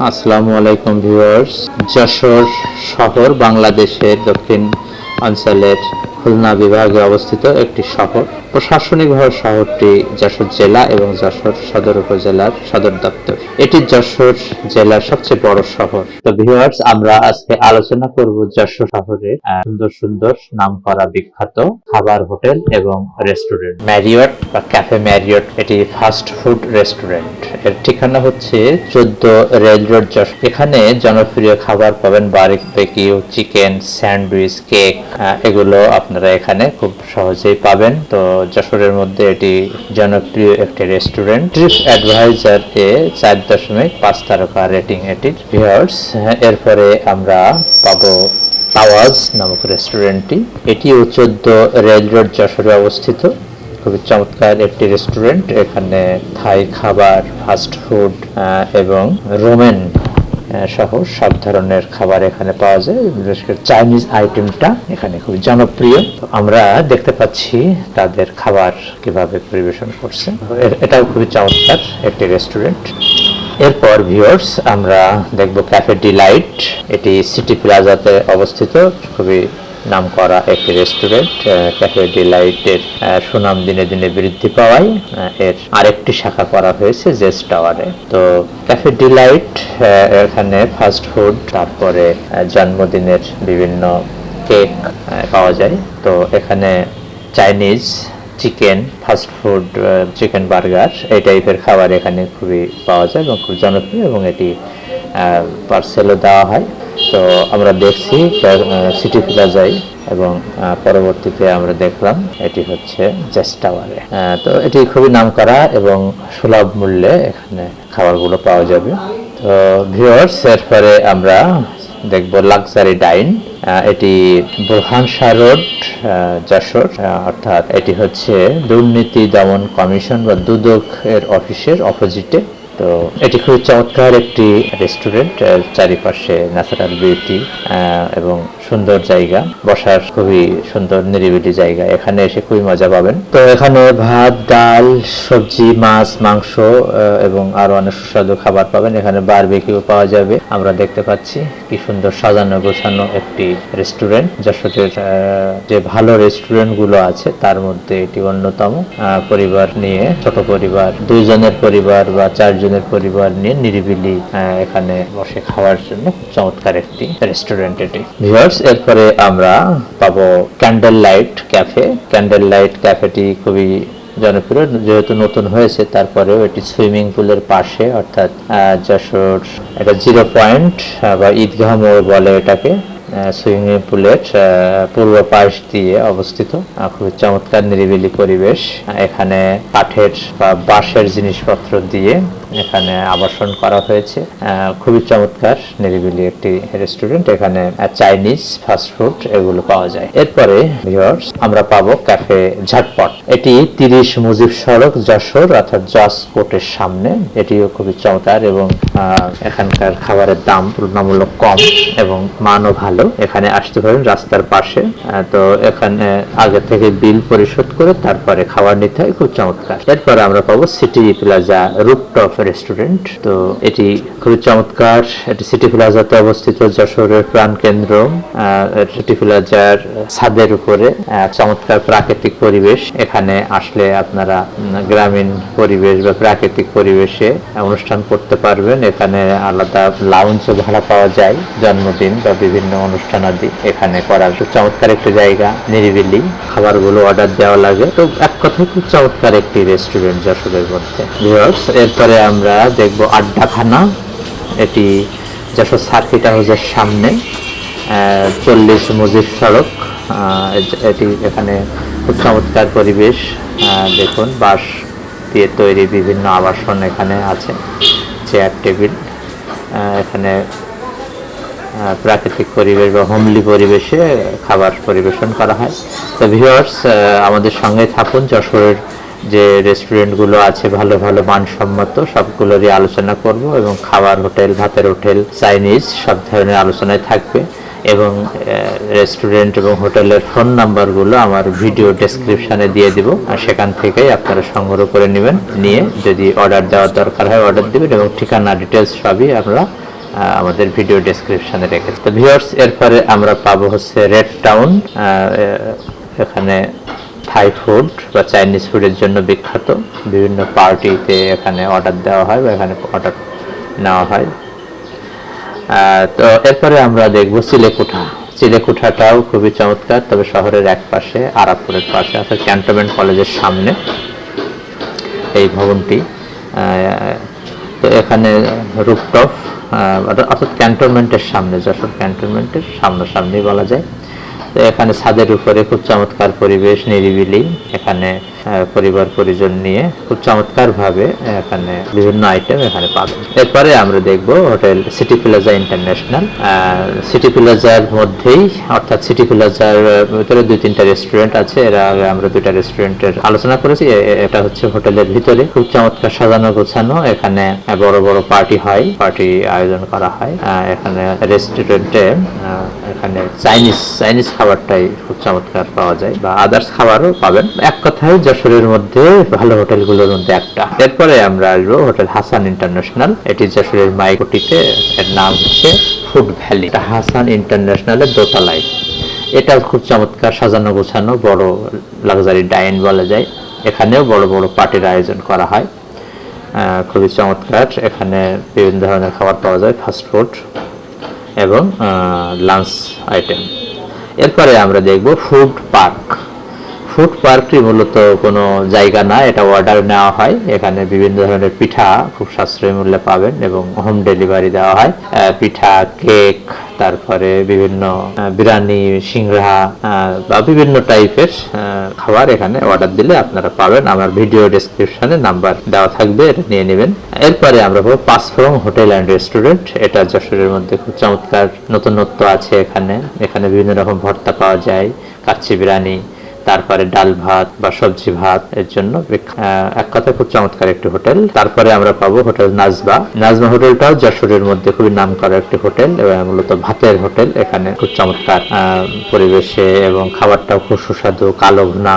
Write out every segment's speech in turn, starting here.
আসসালামু আলাইকুম ভিউয়ার্স যশোর শহর বাংলাদেশের দক্ষিণ অঞ্চলের খুলনা বিভাগে অবস্থিত একটি শহর। প্রশাসনিকভাবে শহরটি যশোর জেলা এবং যশোর সদর উপজেলার সদর দপ্তর। এটি যশোর জেলার সবচেয়ে বড় শহর। তো ভিউয়ার্স আমরা আজকে আলোচনা করব যশোর শহরে সুন্দর সুন্দর নাম করা বিখ্যাত খাবার হোটেল এবং রেস্টুরেন্ট। ম্যারিয়ট বা ক্যাফে ম্যারিয়ট এটি ফাস্ট ফুড রেস্টুরেন্ট। এর ঠিকানা হচ্ছে চোদ্দ রেল রোড যশোর। এখানে জনপ্রিয় খাবার পাবেন বারবিকিউ, চিকেন, স্যান্ডউইচ, কেক এগুলো আপনারা এখানে খুব সহজেই পাবেন। তো যশোরের মধ্যে এটি জনপ্রিয় একটি রেস্টুরেন্ট ট্রিপ অ্যাডভাইজার এ চার দশমিক পাঁচ তারকা রেটিং এটির ভিউয়ার্স এরপরে আমরা পাবো তাওয়াজ নামক রেস্টুরেন্টটি এটিও চোদ্দ রেল রোড যশোরে অবস্থিত। খুবই চমৎকার একটি রেস্টুরেন্ট এখানে থাই খাবার ফাস্ট ফুড এবং রোমেন সহ সব ধরনের খাবার এখানে পাওয়া যায়, বিশেষ করে চাইনিজ আইটেমটা এখানে খুব জনপ্রিয়। আমরা দেখতে পাচ্ছি তাদের খাবার কীভাবে পরিবেশন করছে। এটাও খুবই চমৎকার একটি রেস্টুরেন্ট এরপর ভিউয়ার্স আমরা দেখব ক্যাফে ডিলাইট এটি সিটি প্লাজাতে অবস্থিত, খুবই নাম করা একটি রেস্টুরেন্ট ক্যাফে ডিলাইটের সুনাম দিনে দিনে বৃদ্ধি পাওয়ায় এর আরেকটি শাখা করা হয়েছে জেস টাওয়ারে তো ক্যাফে ডিলাইট এখানে ফাস্ট ফুড তারপরে জন্মদিনের বিভিন্ন কেক পাওয়া যায়। তো এখানে Chinese chicken fast food chicken burger এই টাইপের খাবার এখানে খুবই পাওয়া যায় এবং খুব জনপ্রিয় এবং এটি পার্সেলও দেওয়া হয়। তো আমরা দেখছি সিটি প্লাজায় এবং পরবর্তীতে আমরা দেখলাম, এটি হচ্ছে জেস তো এটি খুবই নামকরা এবং সুলভ মূল্যে এখানে খাবারগুলো পাওয়া যাবে। তো ভিউয়ার্স এরপরে আমরা দেখব লাক্সারি ডাইন এটি বুরহান শাহ রোড যশোর। অর্থাৎ এটি হচ্ছে দুর্নীতি দমন কমিশন বা দুদক এর অফিসের অপোজিটে তো এটি খুবই চমৎকার একটি রেস্টুরেন্ট চারিপাশে ন্যাচারাল বিউটি এবং সুন্দর জায়গা, বসার খুবই সুন্দর নিরিবিলি জায়গা। এখানে এসে খুবই মজা পাবেন। তো এখানে ভাত, ডাল, সবজি, মাছ, মাংস এবং আরও অনেক সুস্বাদু খাবার পাবেন। এখানে বারবিকিউ পাওয়া যাবে। আমরা দেখতে পাচ্ছি কি সুন্দর সাজানো গোছানো একটি রেস্টুরেন্ট যশোরের যে ভালো রেস্টুরেন্টগুলো আছে, তার মধ্যে এটি অন্যতম। পরিবার নিয়ে, ছোট পরিবার, দুইজনের পরিবার বা চারজনের পরিবার নিয়ে নিরিবিলি এখানে বসে খাওয়ার জন্য চমৎকার একটি রেস্টুরেন্ট এটি। ভিউয়ার্স এরপরে আমরা পাবো candle light cafe candle light ক্যাফেটি খুবই জনপ্রিয়। যেহেতু নতুন হয়েছে, তারপরেও এটি সুইমিং পুলের পাশে, অর্থাৎ যশোর এটা জিরো পয়েন্ট বা ঈদগাহ মোড় বলে এটাকে সুইমিং পুলের পূর্ব পাশ দিয়ে অবস্থিত। খুবই চমৎকার নিরিবিলি পরিবেশ। এখানে কাঠের বা বাঁশের জিনিসপত্র দিয়ে এখানে আবাসন করা হয়েছে। খুবই চমৎকার, নিরিবিলি একটি রেস্টুরেন্ট এখানে চাইনিজ ফাস্টফুড এগুলো পাওয়া যায়। এরপরে আমরা পাবো ক্যাফে ঝটপট। এটি তিরিশ মুজিব সড়ক, যশোর, অর্থাৎ জস কোর্টের সামনে। এটিও খুবই চমৎকার এবং এখানকার খাবারের দাম তুলনামূলক কম এবং মানও ভালো। এখানে আসতে পারেন রাস্তার পাশে। তো এখানে আগে থেকে বিল পরিশোধ করে তারপরে খাবার নিতে হয়। খুব চমৎকার। এরপরে আমরা পাবো সিটি প্লাজা রুপটপ রেস্টুরেন্ট তো এটি খুবই চমৎকার। এটি সিটি প্লাজাতে অবস্থিত যশোরের প্রাণ কেন্দ্র। সিটি প্লাজার ছাদের উপরে। চমৎকার প্রাকৃতিক পরিবেশ। এখানে আসলে আপনারা গ্রামীণ পরিবেশ বা প্রাকৃতিক পরিবেশে অনুষ্ঠান করতে পারবেন। এখানে আলাদা লাউঞ্জও ভাড়া পাওয়া যায়। জন্মদিন বা বিভিন্ন অনুষ্ঠান আদি এখানে করার। চমৎকার একটি জায়গা, নিরিবিলি। খাবারগুলো অর্ডার দেওয়া লাগে। তো এক কথায় খুব চমৎকার একটি রেস্টুরেন্ট যশোরের মধ্যে। এরপরে আমরা দেখব আড্ডাখানা। এটি যশোর সার্কিট হাউসের সামনে চল্লিশ মুজিব সড়ক। এটি এখানে চমৎকার পরিবেশ। দেখুন, বাঁশ দিয়ে তৈরি বিভিন্ন আবাসন এখানে আছে চেয়ার টেবিল এখানে প্রাকৃতিক পরিবেশ বা হোমলি পরিবেশে খাবার পরিবেশন করা হয়। তো ভিউয়ার্স আমাদের সঙ্গে থাকুন যশোরের যে রেস্টুরেন্টগুলো আছে ভালো ভালো, মানসম্মত, সবগুলোরই আলোচনা করব এবং খাবার, হোটেল, ভাতের হোটেল চাইনিজ সব ধরনের আলোচনায় থাকবে এবং রেস্টুরেন্ট এবং হোটেলের ফোন নাম্বারগুলো আমার ভিডিও ডেসক্রিপশনে দিয়ে দিব আর সেখান থেকেই আপনারা সংগ্রহ করে নেবেন, নিয়ে যদি অর্ডার দেওয়ার দরকার হয় অর্ডার দিবেন এবং ঠিকানা ডিটেলস সবই আমরা আমাদের ভিডিও ডেসক্রিপশনে রেখেছি তো ভিউয়ার্স এরপরে আমরা পাবো হচ্ছে রেড টাউন এখানে থাই ফুড বা চাইনিজ ফুডের জন্য বিখ্যাত। বিভিন্ন পার্টিতে এখানে অর্ডার দেওয়া হয় বা এখানে অর্ডার নেওয়া হয়। তো এরপরে আমরা দেখব চিলেকুঠা চিলেকুঠাটাও খুবই চমৎকার, তবে শহরের এক পাশে আরাপুরের পাশে, অর্থাৎ ক্যান্টনমেন্ট কলেজের সামনে এই ভবনটি। তো এখানে রুপটপ অর্থাৎ ক্যান্টনমেন্টের সামনে, যশোর ক্যান্টনমেন্টের সামনাসামনি বলা যায়। এখানে ছাদের উপরে খুব চমৎকার পরিবেশ নিরিবিলি। এখানে পরিবার, পরিজন নিয়ে খুব চমৎকার ভাবে এখানে বিভিন্ন আইটেম এখানে পাবেন। এরপরে আমরা দেখব hotel city plaza international. City প্লাজার মধ্যেই, অর্থাৎ সিটি প্লাজার ভিতরে দুই, তিনটা রেস্টুরেন্ট আছে। এর আগে আমরা দুইটা রেস্টুরেন্টের আলোচনা করেছি। এটা হচ্ছে হোটেলের ভিতরে। খুব চমৎকার সাজানো, গোছানো। এখানে বড় বড় পার্টি হয়। পার্টি আয়োজন করা হয়। এখানে রেস্টুরেন্টে এখানে চাইনিজ চাইনিজ খাবারটাই খুব চমৎকার পাওয়া যায় বা আদার্স খাবারও পাবেন। এক কথায় যশোরের মধ্যে ভালো হোটেলগুলোর মধ্যে একটা। এরপরে আমরা আসব হোটেল হাসান ইন্টারন্যাশনাল। এটি যশোরের মাইকটিতে এর নাম হচ্ছে ফুড ভ্যালি। হাসান ইন্টারন্যাশনালের দোতলায়। এটা খুব চমৎকার সাজানো গোছানো বড় লাক্সারি ডাইন বলা যায়। এখানেও বড় বড় পার্টির আয়োজন করা হয়। খুবই চমৎকার। এখানে বিভিন্ন ধরনের খাবার পাওয়া যায় ফাস্টফুড এবং লাঞ্চ আইটেম এরপরে আমরা দেখব ফুড পার্ক ফুড পার্কটি মূলত কোনো জায়গা না, এটা অর্ডার নেওয়া হয়। এখানে বিভিন্ন ধরনের পিঠা খুব সাশ্রয়ী মূল্যে পাবেন এবং হোম ডেলিভারি দেওয়া হয়। পিঠা কেক তারপরে বিভিন্ন বিরিয়ানি, সিংড়া বা বিভিন্ন টাইপের খাবার এখানে অর্ডার দিলে আপনারা পাবেন। আমার ভিডিও ডেসক্রিপশনে নাম্বার দেওয়া থাকবে, এটা নিয়ে নেবেন। এরপরে আমরা পাবো পাঁচফোরং হোটেল অ্যান্ড রেস্টুরেন্ট এটা যশোরের মধ্যে খুব চমৎকার নতুনত্ব আছে এখানে। এখানে বিভিন্ন রকম ভর্তা পাওয়া যায়, কাচ্চি বিরিয়ানি তারপরে ডাল ভাত বা সবজি ভাত এর জন্য এক কথায় খুব চমৎকার একটি হোটেল। তারপরে আমরা পাবো হোটেল নাজবা নাজমা হোটেলটাও যশোরের মধ্যে খুবই নাম করা একটি হোটেল এবং মূলত ভাতের হোটেল এখানে খুব চমৎকার পরিবেশে এবং খাবারটাও খুব সুস্বাদু, কালো ভুনা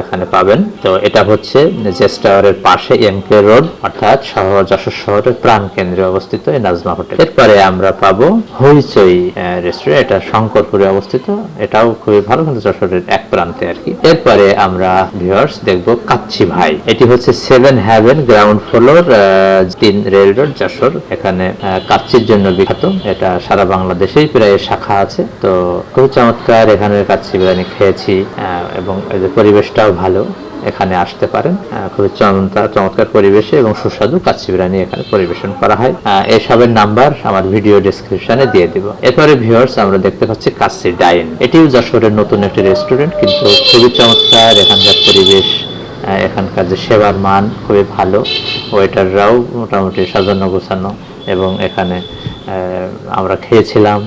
এখানে পাবেন। তো এটা হচ্ছে জেস টাওয়ারের পাশে এমকে রোড, অর্থাৎ শহর, যশোর শহরের প্রাণ কেন্দ্রে অবস্থিত এই নাজমা হোটেল। এরপরে আমরা পাবো হইচই রেস্টুরেন্ট এটা শঙ্করপুরে অবস্থিত। এটাও খুবই ভালো, কিন্তু যশোরের এক প্রান্তে আর কি? এরপরে আমরা ভিউয়ার্স দেখব কাচ্চি ভাই। এটি হচ্ছে সেভেন হ্যাভেন গ্রাউন্ড ফ্লোর তিন রেল রোড যশোর। এখানে কাচ্চির জন্য বিখ্যাত। এটা সারা বাংলাদেশেই প্রায় শাখা আছে। তো খুব চমৎকার এখানে কাচ্চি বিরিয়ানি খেয়েছি এবং এদের পরিবেশটাও ভালো। এখানে আসতে পারেন। খুবই চমৎকার পরিবেশে এবং সুস্বাদু কাচ্চি বিরিয়ানি এখানে পরিবেশন করা হয়। এসবের নাম্বার আমার ভিডিও ডেসক্রিপশনে দিয়ে দিব। এরপরে ভিউয়ার্স আমরা দেখতে পাচ্ছি কাচ্চি ডাইন। এটিও যশোরের নতুন একটি রেস্টুরেন্ট কিন্তু খুবই চমৎকার এখানকার পরিবেশ এখানকার যে সেবার মান খুবই ভালো ওয়েটাররাও মোটামুটি সাজানো গোছানো এবং এখানে আমরা খেয়েছিলাম,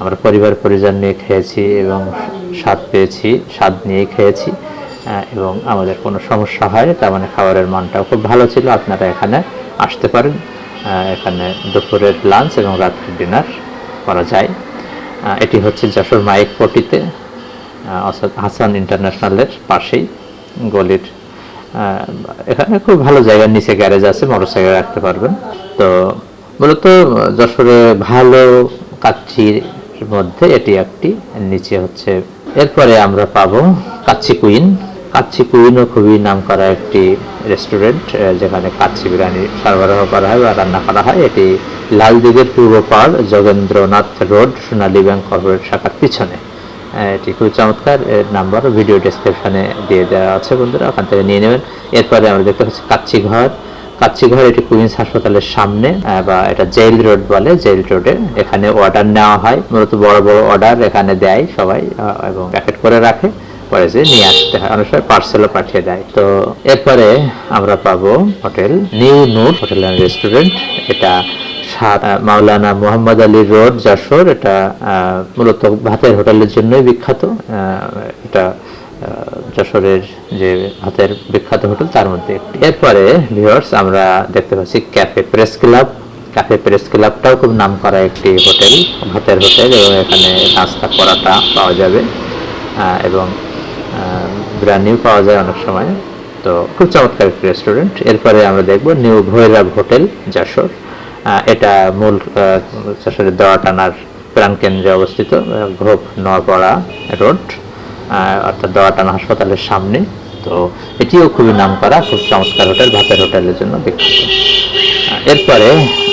আমরা পরিবার পরিজন নিয়ে খেয়েছি এবং স্বাদ পেয়েছি, স্বাদ নিয়ে খেয়েছি। এবং আমাদের কোনো সমস্যা হয় তার মানে খাবারের মানটাও খুব ভালো ছিল। আপনারা এখানে আসতে পারেন এখানে দুপুরের লাঞ্চ এবং রাত্রের ডিনার করা যায়। এটি হচ্ছে যশোর মাইক পটিতে হাসান ইন্টারন্যাশনালের পাশেই গলির এখানে খুব ভালো জায়গা নিচে গ্যারেজ আছে মোটরসাইকেল রাখতে পারবেন। তো মূলত যশোরে ভালো কাচ্চির মধ্যে এটি একটি, নিচে হচ্ছে, এরপরে আমরা পাবো কাচ্চি কুইন কাচ্চি কুইনও খুবই নাম করা একটি রেস্টুরেন্ট যেখানে কাচ্চি বিরিয়ানি সরবরাহ করা হয় বা রান্না করা হয়। এটি লালদিঘের পূর্ব পাড় Jogendranath road, Sonali bank corporate শাখার পিছনে। এটি খুবই চমৎকার নাম্বার ভিডিও ডেসক্রিপশনে দিয়ে দেওয়া আছে বন্ধুরা, ওখান থেকে নিয়ে নেবেন। এরপরে আমরা দেখতে পাচ্ছি কাচ্চি ঘর কাচ্চি ঘর এটি কুইন্স হাসপাতালের সামনে বা এটা জেল রোড বলে জেল রোডে। এখানে অর্ডার নেওয়া হয়। মূলত বড় বড় অর্ডার এখানে দেয় সবাই এবং প্যাকেট করে রাখে। পরে যে নিয়ে আসতে হয়, অনেক সময় পার্সেলও পাঠিয়ে দেয়। তো এরপরে আমরা পাবো hotel new Noor hotel and restaurant এটা মাওলানা মোহাম্মদ আলী রোড, যশোর। এটা মূলত ভাতের হোটেলের জন্যই বিখ্যাত। এটা যশোরের যে ভাতের বিখ্যাত হোটেল, তার মধ্যে এরপরে ভিউয়ার্স আমরা দেখতে পাচ্ছি cafe press club cafe press ক্লাবটাও খুব নাম করা একটি হোটেল, ভাতের হোটেল, এবং এখানে নাস্তা, পরাটা পাওয়া যাবে। এবং আহ, বিরিয়ানিও পাওয়া যায় অনেক সময়। তো খুব চমৎকার একটি রেস্টুরেন্ট এরপরে আমরা দেখব নিউ ভৈরব হোটেল যশোর। এটা মূল যশোরের দেওয়াটানার প্রাণকেন্দ্রে অবস্থিত আহ, গ্রুপ রোড অর্থাৎ দেওয়াটানা হাসপাতালের সামনে। তো এটিও খুবই নাম করা খুব চমৎকার হোটেল ভাতের হোটেলের জন্য বিখ্যাত। এরপরে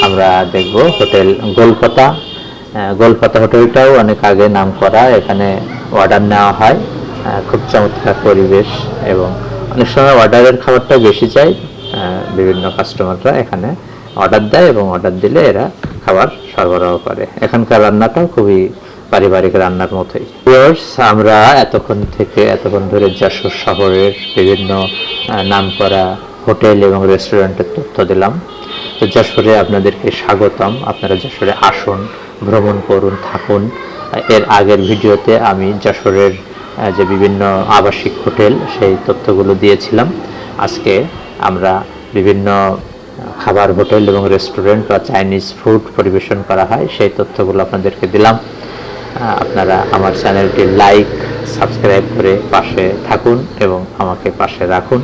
আমরা দেখব হোটেল গোলপাতা। গোলপাতা হোটেলটাও অনেক আগে নাম করা এখানে অর্ডার নেওয়া হয়। খুব চমৎকার পরিবেশ এবং অনেক সময় অর্ডারের খাবারটা বেশি চাই বিভিন্ন কাস্টমাররা এখানে অর্ডার দেয় এবং অর্ডার দিলে এরা খাবার সরবরাহ করে। এখানকার রান্নাটাও খুবই পারিবারিক রান্নার মতোই। আমরা এতক্ষণ থেকে এতক্ষণ ধরে যশোর শহরের বিভিন্ন আহ, নামকরা হোটেল এবং রেস্টুরেন্টের তথ্য দিলাম। তো যশোরে আপনাদেরকে স্বাগতম। আপনারা যশোরে আসুন ভ্রমণ করুন থাকুন। এর আগের ভিডিওতে আমি যশোরের যে বিভিন্ন আবাসিক হোটেল, সেই তথ্যগুলো দিয়েছিলাম। আজকে আমরা বিভিন্ন খাবার হোটেল এবং রেস্টুরেন্ট বা চাইনিজ ফুড পরিবেশন করা হয়, সেই তথ্যগুলো আপনাদেরকে দিলাম। আপনারা আমার চ্যানেলটি লাইক, সাবস্ক্রাইব করে পাশে থাকুন এবং আমাকে পাশে রাখুন।